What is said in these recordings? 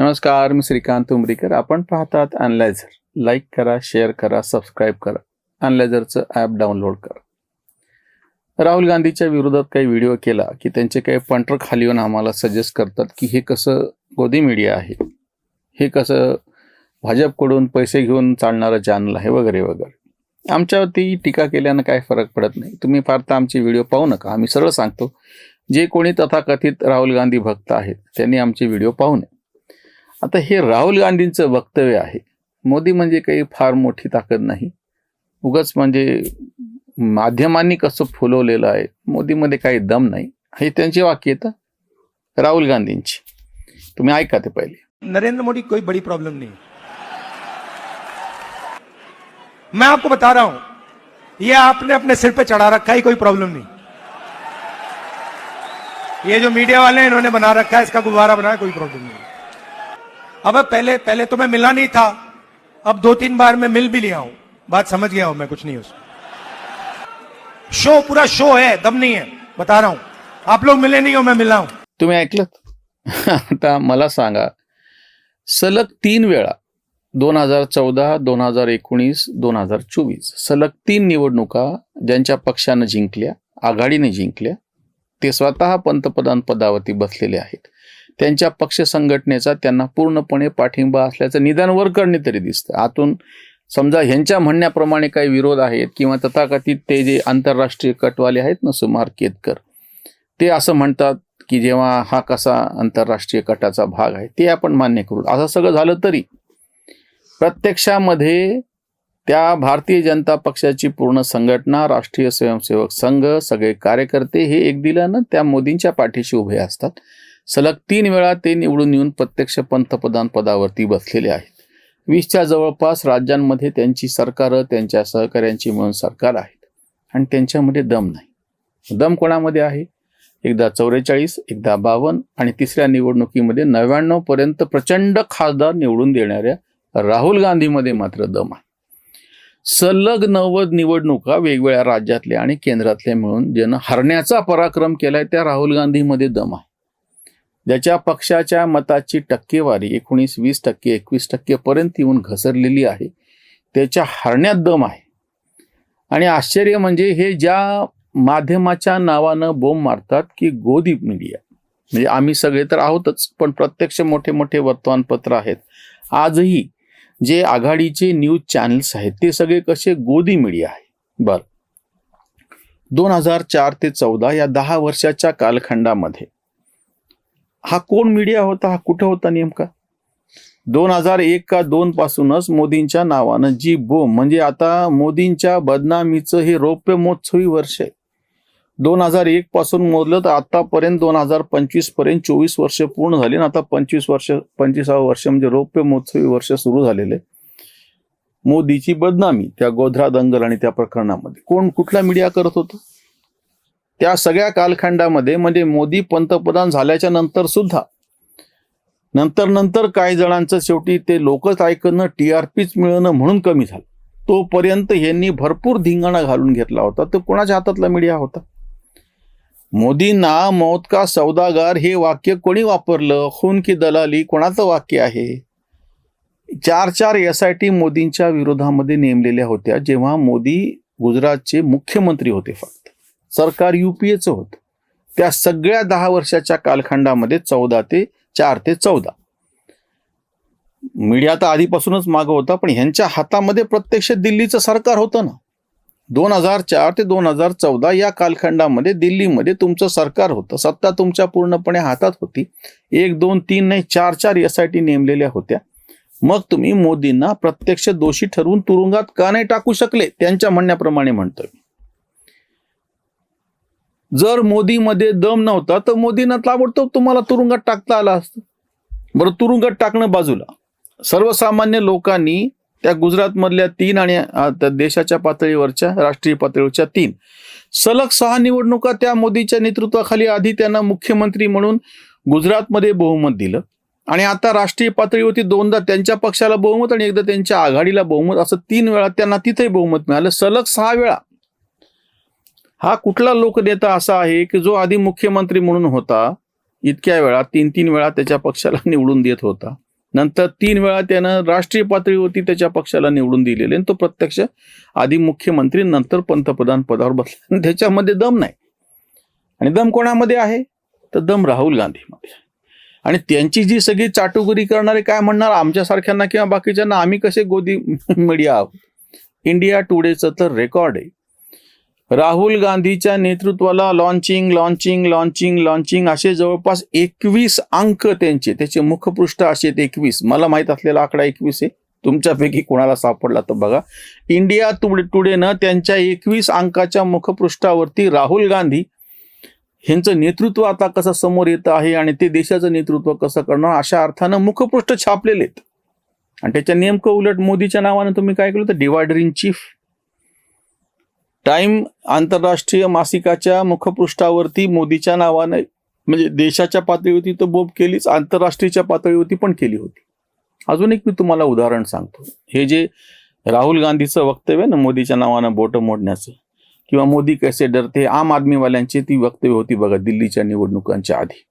नमस्कार मी श्रीकांत उमरीकर. आपण पाहतात अनलायझर लाईक करा शेअर करा सबस्क्राईब करा. अनलायझरचं ॲप डाउनलोड करा. राहुल गांधीच्या विरोधात काही व्हिडिओ केला की त्यांचे काही पंटर खाली येऊन आम्हाला सजेस्ट करतात की हे कसं गोदी मीडिया आहे? हे कसं भाजपकडून पैसे घेऊन चालणारं चॅनल आहे वगैरे वगैरे. आमच्यावरती टीका केल्यानं काय फरक पडत नाही. तुम्ही फार तर आमचे व्हिडिओ पाहू नका. आम्ही सरळ सांगतो. जे कोणी तथाकथित राहुल गांधी भक्त आहेत त्यांनी आमचे व्हिडिओ पाहू नये. आता हे राहुल गांधींचं वक्तव्य आहे. मोदी म्हणजे काही फार मोठी ताकद नाही. उगाच म्हणजे माध्यमांनी कसं फुलवलेलं आहे मोदीमध्ये काही दम नाही. हे त्यांची वाक्य येतं राहुल गांधींची. तुम्ही ऐका ते पहिले. नरेंद्र मोदी कोई बड़ी प्रॉब्लम नहीं. मैं आपको बता रहा हूं ये आपने अपने सिर पे चढ़ा रखा है कोई प्रॉब्लम नहीं. ये जो मीडिया वाले हैं इन्होंने बना रखा है इसका गुब्बारा बनाया कोई प्रॉब्लम नहीं. अब पहले पहले तो मैं मिला नहीं था। अब दो तीन बार मैं मिल भी लिया हूं। बात समझ गया हूं मैं कुछ नहीं उसमें। शो पूरा शो है दम नहीं है। बता रहा हूं। आप लोग मिले नहीं हो मैं मिला हूं। तुम्ही ऐकलं? आता मला सांगा. सलग तीन वेळा दोन हजार चौदा दोन हजार एकोणीस दोन हजार चोवीस सलग तीन निवडणुका ज्यांच्या पक्षानं जिंकल्या आघाडीने जिंकल्या ते स्वतः पंतप्रधान पदावरती बसलेले आहेत. त्यांच्या पक्ष संघटनेचा त्यांना पूर्णपणे पाठिंबा असल्याचं निदान वरकडणे तरी दिसतं. आतून समजा ह्यांच्या म्हणण्याप्रमाणे काही विरोध आहेत किंवा तथाकथित ते जे आंतरराष्ट्रीय कटवाले आहेत ना सुमार केतकर ते असं म्हणतात की जेव्हा हा कसा आंतरराष्ट्रीय कटाचा भाग आहे ते आपण मान्य करू. असं सगळं झालं तरी प्रत्यक्षामध्ये त्या भारतीय जनता पक्षाची पूर्ण संघटना राष्ट्रीय स्वयंसेवक संघ सगळे कार्यकर्ते हे एक दिल्यानं त्या मोदींच्या पाठीशी उभे असतात. सलग तीन वेळा ते निवडून येऊन प्रत्यक्ष पंतप्रधान पदावरती बसलेले आहेत. वीसच्या जवळपास राज्यांमध्ये त्यांची सरकारं त्यांच्या सहकाऱ्यांची मिळून सरकार आहेत. आणि त्यांच्यामध्ये दम नाही. दम कोणामध्ये आहे? एकदा चौवेचाळीस एकदा बावन्न आणि तिसऱ्या निवडणुकीमध्ये नव्याण्णव पर्यंत प्रचंड खासदार निवडून देणाऱ्या राहुल गांधीमध्ये मात्र दम आहे. सलग नव्वद निवडणुका वेगवेगळ्या राज्यातल्या आणि केंद्रातल्या मिळून ज्यानं हरण्याचा पराक्रम केलाय त्या राहुल गांधीमध्ये दम आहे. ज्याच्या पक्षाच्या मताची टक्केवारी एकोणीस वीस टक्के एकवीस टक्केपर्यंत येऊन घसरलेली आहे. त्याच्या हरण्यात दम आहे. आणि आश्चर्य म्हणजे हे ज्या माध्यमाच्या नावानं बोंब मारतात की गोदी मीडिया म्हणजे आम्ही सगळे तर आहोतच पण प्रत्यक्ष मोठे मोठे वर्तमानपत्र आहेत. आजही जे आघाडीचे न्यूज चॅनल्स आहेत ते सगळे कसे गोदी मीडिया आहे. बर. दोन हजार चार ते चौदा या दहा वर्षाच्या कालखंडामध्ये हा कोण मीडिया होता? हा कुठं होता नेमका? दोन हजार एक का दोन पासूनच मोदींच्या नावानं जी बोम म्हणजे आता मोदींच्या बदनामीचं हे रौप्य महोत्सवी वर्ष आहे. दोन हजार एक पासून मोजलं तर आतापर्यंत दोन हजार पंचवीसपर्यंत चोवीस वर्ष पूर्ण झाली आणि आता पंचवीस वर्ष पंचवीसावं वर्ष म्हणजे रौप्य महोत्सवी वर्ष सुरू झालेले मोदीची बदनामी त्या गोधरा दंगल आणि त्या प्रकरणामध्ये. कोण कुठला मीडिया करत होता? त्या सगळ्या कालखंडामध्ये म्हणजे मोदी पंतप्रधान झाल्याच्यानंतर सुद्धा नंतर नंतर काही जणांचं शेवटी ते लोकच ऐकणं टी आर पीच मिळणं म्हणून कमी झालं. तोपर्यंत यांनी भरपूर धिंगाणा घालून घेतला होता. तर कोणाच्या हातातला मीडिया होता? मोदींना मौत का सौदागार हे वाक्य कोणी वापरलं? खून की दलाली कोणाचं वाक्य आहे? चार चार एस आय टी मोदींच्या विरोधामध्ये नेमलेल्या होत्या जेव्हा मोदी गुजरातचे मुख्यमंत्री होते फक्त. सरकार युपीएचं होतं. त्या सगळ्या दहा वर्षाच्या कालखंडामध्ये चौदा ते चार ते चौदा. मीडिया तर आधीपासूनच मागं होता पण ह्यांच्या हातामध्ये प्रत्यक्ष दिल्लीचं सरकार होतं ना. दोन हजार चार ते दोन हजार चौदा या कालखंडामध्ये दिल्लीमध्ये तुमचं सरकार होतं. सत्ता तुमच्या पूर्णपणे हातात होती. एक दोन तीन नाही चार चार एस आय टी नेमलेल्या होत्या. मग तुम्ही मोदींना प्रत्यक्ष दोषी ठरवून तुरुंगात का नाही टाकू शकले? त्यांच्या म्हणण्याप्रमाणे म्हणतोय जर मोदीमध्ये दम नव्हता तर मोदींना ताबडतोब तुम्हाला तुरुंगात टाकता आला असतं. बरं तुरुंगात टाकणं बाजूला. सर्वसामान्य लोकांनी त्या गुजरातमधल्या तीन आणि त्या देशाच्या पातळीवरच्या राष्ट्रीय पातळीवरच्या तीन. सलग सहा निवडणुका त्या मोदीच्या नेतृत्वाखाली आधी त्यांना मुख्यमंत्री म्हणून गुजरातमध्ये बहुमत दिलं. आणि आता राष्ट्रीय पातळीवरती दोनदा त्यांच्या पक्षाला बहुमत आणि एकदा त्यांच्या आघाडीला बहुमत असं तीन वेळा त्यांना तिथे बहुमत मिळालं. सलग सहा वेळा हा कुठला लोकनेता असा आहे की जो आधी मुख्यमंत्री म्हणून होता इतक्या वेळा तीन तीन वेळा त्याच्या पक्षाला निवडून देत होता. नंतर तीन वेळा त्यानं राष्ट्रीय पातळीवरती त्याच्या पक्षाला निवडून दिलेले आणि तो प्रत्यक्ष आधी मुख्यमंत्री नंतर पंतप्रधान पदावर बसला. आणि त्याच्यामध्ये दम नाही. आणि दम कोणामध्ये आहे? तर दम राहुल गांधीमध्ये. आणि त्यांची जी सगळी चाटुगुरी करणारे काय म्हणणार? आमच्यासारख्यांना किंवा बाकीच्यांना? आम्ही कसे गोदी मीडिया आहोत? इंडिया टुडेचं तर रेकॉर्ड आहे. राहुल गांधीच्या नेतृत्वाला लॉन्चिंग लॉन्चिंग लॉन्चिंग लॉन्चिंग असे जवळपास एकवीस अंक त्यांचे. त्याचे मुखपृष्ठ असे एकवीस. मला माहीत असलेला आकडा एकवीस आहे. तुमच्यापैकी कोणाला सापडला तर बघा. इंडिया टुडे टुडेनं त्यांच्या एकवीस अंकाच्या मुखपृष्ठावरती राहुल गांधी ह्यांचं नेतृत्व आता कसं समोर येतं आहे आणि ते देशाचं नेतृत्व कसं करणार अशा अर्थानं मुखपृष्ठ छापलेले आहेत. आणि त्याच्या नेमकं उलट मोदीच्या नावानं तुम्ही काय केलं तर डिवायडर इन चीफ टाइम आंतरराष्ट्रीय मासिकाच्या मुखपृष्ठावरती मोदीच्या नावाने म्हणजे देशाच्या पातळीवरती तर बोब केलीच आंतरराष्ट्रीयच्या पातळीवरती पण केली होती. अजून एक मी तुम्हाला उदाहरण सांगतो. हे जे राहुल गांधीचं वक्तव्य ना मोदीच्या नावानं बोटं मोडण्याचं किंवा मोदी कैसे डरते आम आदमीवाल्यांची ती वक्तव्य होती बघा दिल्लीच्या निवडणुकांच्या आधी.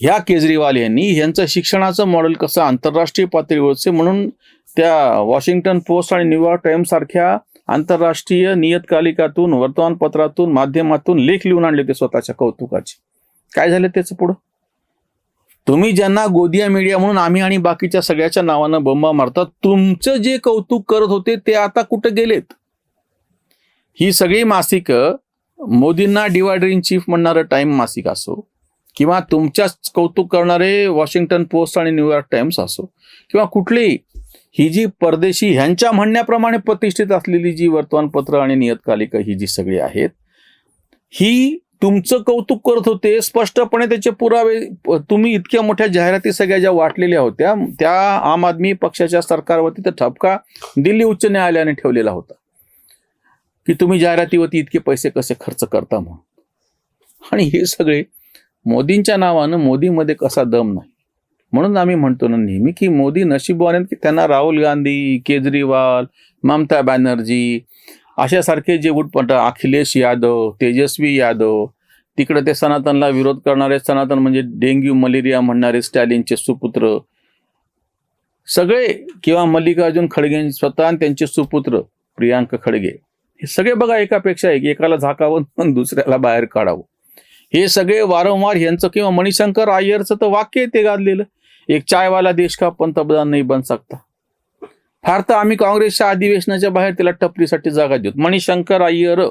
ह्या केजरीवाल यांनी यांचं शिक्षणाचं मॉडेल कसं आंतरराष्ट्रीय पातळीवरचे म्हणून त्या वॉशिंग्टन पोस्ट आणि न्यूयॉर्क टाइम्स सारख्या आंतरराष्ट्रीय नियतकालिकातून वर्तमानपत्रातून माध्यमातून लेख लिहून आणले ते स्वतःच्या कौतुकाचे. काय झालं त्याचं पुढं? तुम्ही ज्यांना गोदिया मीडिया म्हणून आम्ही आणि बाकीच्या सगळ्याच्या नावानं बंबा मारतात तुमचं जे कौतुक करत होते ते आता कुठं गेलेत? ही सगळी मासिकं मोदींना डिवायडर इन चीफ म्हणणारं टाइम मासिक असो किंवा तुमच्याच कौतुक करणारे वॉशिंग्टन पोस्ट आणि न्यूयॉर्क टाइम्स असो किंवा कुठलेही ही जी परदेशी ह्यांच्या म्हणण्याप्रमाणे प्रतिष्ठित असलेली जी वर्तमानपत्र आणि नियतकालिका ही जी सगळी आहेत ही तुमचं कौतुक करत होते स्पष्टपणे त्याचे पुरावे तुम्ही इतक्या मोठ्या जाहिराती सगळ्या ज्या वाटलेल्या होत्या त्या आम आदमी पक्षाच्या सरकारवरती तर ठपका दिल्ली उच्च न्यायालयाने ठेवलेला होता. की तुम्ही जाहिरातीवरती इतके पैसे कसे खर्च करता म्हणून. आणि हे सगळे मोदींच्या नावानं मोदीमध्ये कसा दम नाही. म्हणून आम्ही म्हणतो ना नेहमी की मोदी नशीबवान की त्यांना राहुल गांधी केजरीवाल ममता बॅनर्जी अशासारखे जे उठपट अखिलेश यादव तेजस्वी यादव तिकडे ते सनातनला विरोध करणारे सनातन म्हणजे डेंग्यू मलेरिया म्हणणारे स्टॅलिनचे सुपुत्र सगळे किंवा मल्लिकार्जुन खडगे स्वतः आणि त्यांचे सुपुत्र प्रियांक खडगे. हे सगळे बघा एकापेक्षा एक एकाला झाकावं पण दुसऱ्याला बाहेर काढावं. हे सगळे वारंवार यांचं किंवा मणिशंकर आय्यरचं तर वाक्य ते गाजलेलं. एक चायवाला देश का पंतप्रधान नाही बन सकता? फार तर आम्ही काँग्रेसच्या अधिवेशनाच्या बाहेर त्याला टपरीसाठी जागा देऊ. मणिशंकर अय्यर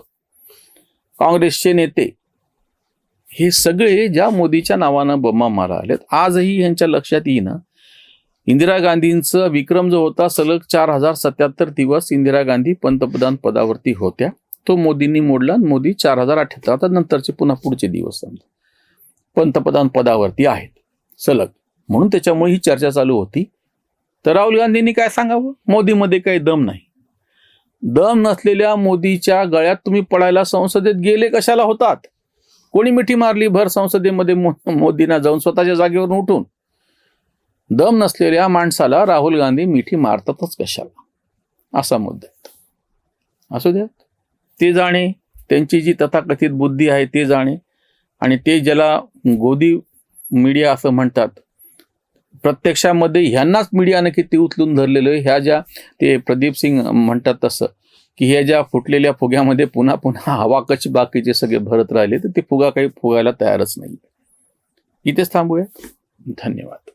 काँग्रेसचे नेते हे सगळे ज्या मोदीच्या नावानं बम्मा मारा आलेत आजही यांच्या लक्षात येईना. इंदिरा गांधींचं विक्रम जो होता सलग चार हजार सत्याहत्तर दिवस इंदिरा गांधी पंतप्रधान पदावरती होत्या. तो मोदींनी मोडला मोदी चार हजार अठ्ठ्याहत्तर आता नंतरचे पुन्हा पुढचे दिवस पंतप्रधान पदावरती आहेत सलग. म्हणून त्याच्यामुळे ही चर्चा चालू होती. तर राहुल गांधींनी काय सांगावं? मोदीमध्ये काही दम नाही. दम नसलेल्या मोदीच्या गळ्यात तुम्ही पडायला संसदेत गेले कशाला होतात? कोणी मिठी मारली भर संसदेमध्ये मो- मोदींना जाऊन स्वतःच्या जागेवरून उठून? दम नसलेल्या माणसाला राहुल गांधी मिठी मारतातच कशाला? असा मुद्दा आहे असू द्या ते जाणे त्यांची जी तथाकथित बुद्धी आहे ते जाणे आणि ते ज्याला गोदी मीडिया असं म्हणतात प्रत्यक्षामध्ये ह्यांनाच मीडियानं किती उचलून धरलेलं आहे. ह्या ज्या ते प्रदीप सिंग म्हणतात तसं की ह्या ज्या फुटलेल्या फुग्यामध्ये पुन्हा पुन्हा हवाकच बाकीचे सगळे भरत राहिले तर ते फुगा काही फुगायला तयारच नाही इथेच थांबूया. धन्यवाद.